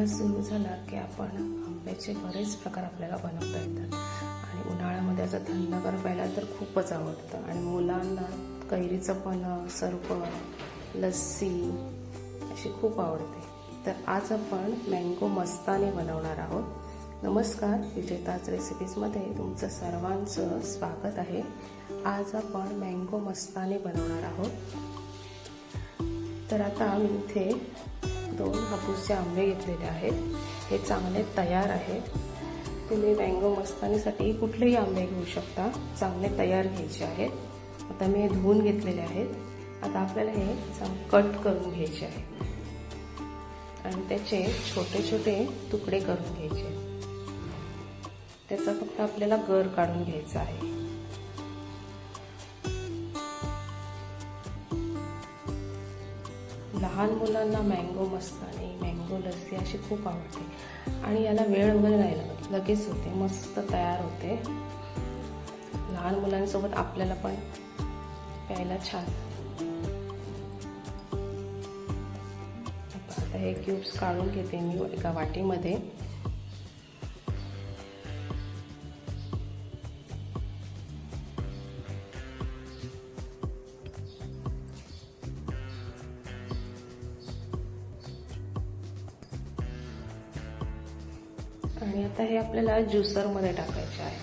उन्हाळा सुरू झाला की आपण आंब्याचे बरेच प्रकार आपल्याला बनवता येतात. आणि उन्हाळ्यामध्ये असं थंडगार प्यायला तर खूपच आवडतं. आणि मुलांना कैरीचं पण सरपण लस्सी अशी खूप आवडते. तर आज आपण मँगो मस्ताने बनवणार आहोत. नमस्कार विजेताज रेसिपीजमध्ये तुमचं सर्वांचं स्वागत आहे. आज आपण मँगो मस्ताने बनवणार आहोत. तर आता मी इथे दोन हापूसचे आंबे घेतलेले आहेत. हे चांगले तयार आहेत. तुम्ही मँगो मस्तानीसाठी कुठलेही आंबे घेऊ शकता. चांगले तयार घ्यायचे आहेत. आता मी हे धुवून घेतलेले आहेत. आता आपल्याला हे चांग कट करून घ्यायचे आहे. आणि त्याचे छोटे छोटे तुकडे करून घ्यायचे त्याचा फक्त आपल्याला गर काढून घ्यायचा आहे. लहान मुलांना मँगो मस्तानी मँगो लस्सी अशी खूप आवडते. आणि याला वेळ वगैरे नाही. लागत लगेच होते मस्त तयार होते. लहान मुलांसोबत आपल्याला पण प्यायला छान. आता हे क्यूब्स काढून घेते मी एका वाटीमध्ये. आणि आता हे आपल्याला ज्युसरमध्ये टाकायचे आहे.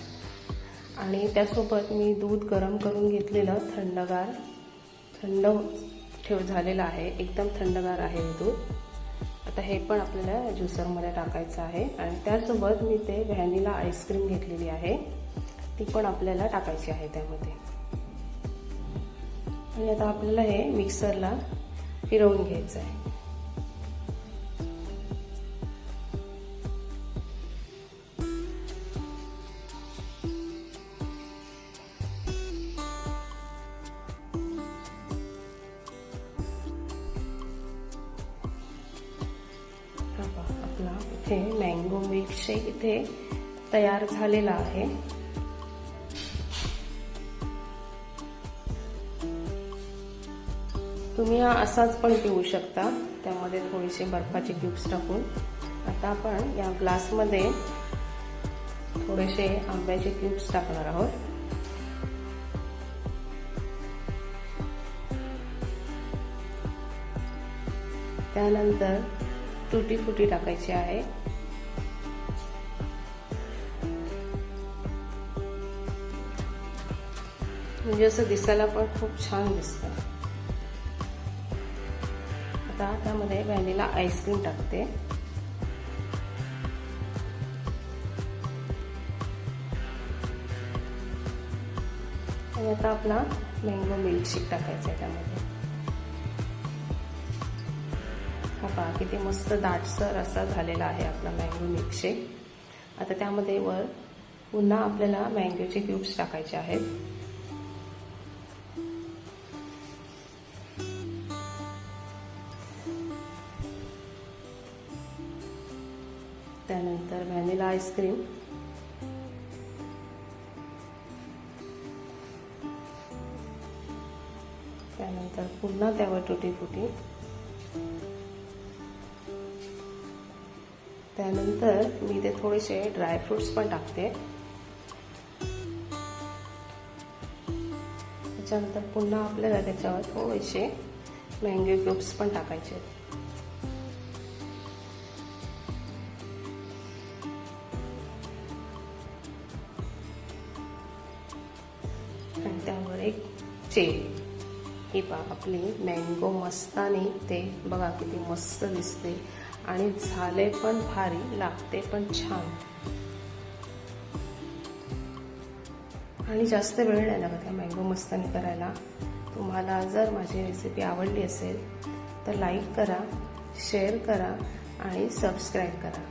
आणि त्यासोबत मी दूध गरम करून घेतलेलं थंडगार थंड ठेव झालेलं आहे. एकदम थंडगार आहे हे दूध. आता हे पण आपल्याला ज्युसरमध्ये टाकायचं आहे. आणि त्यासोबत मी ते व्हॅनिला आईस्क्रीम घेतलेली आहे. ती पण आपल्याला टाकायची आहे त्यामध्ये. आणि आता आपल्याला हे मिक्सरला फिरवून घ्यायचं आहे. इथे मँगो मिल्कशेक इथे तयार झालेला आहे. तुम्ही हा असाच पण पिऊ शकता. त्यामध्ये थोडीशी बर्फाचे क्यूब्स टाकून. आता आपण या ग्लासमध्ये थोडेसे आंब्याचे क्यूब्स टाकणार आहोत. त्यानंतर तुटी फुटी टाकायची आहे. म्हणजे असं दिसायला पण खूप छान दिसतं. आता त्यामध्ये व्हॅनिला आईस्क्रीम टाकते. आणि आता आपला मँगो मिल्कशेक टाकायचा आहे त्यामध्ये. हा पहा किती मस्त दाटसर असा झालेला आहे आपला मँगो मिल्कशेक आता त्यामध्ये वर पुन्हा आपल्याला मँगोचे क्यूब्स टाकायचे आहेत. त्यानंतर व्हॅनिला आईस्क्रीम त्यानंतर पुन्हा त्यावर टुटी फुटी त्यानंतर मी ते थोडेसे ड्रायफ्रुट्स पण टाकते. त्याच्यानंतर पुन्हा आपल्याला त्याच्यावर थोडेसे मँगो क्यूब्स पण टाकायचे. आणि त्यावर एक चेरी ही पा आपली मँगो मस्तानी. ते बघा किती मस्त दिसते. आणि झाले पण भारी लागते पण छान. आणि जास्त वेळ नाही लागत या मँगो मस्तानी करायला. तुम्हाला जर माझी रेसिपी आवडली असेल तर लाईक करा शेअर करा आणि सबस्क्राईब करा.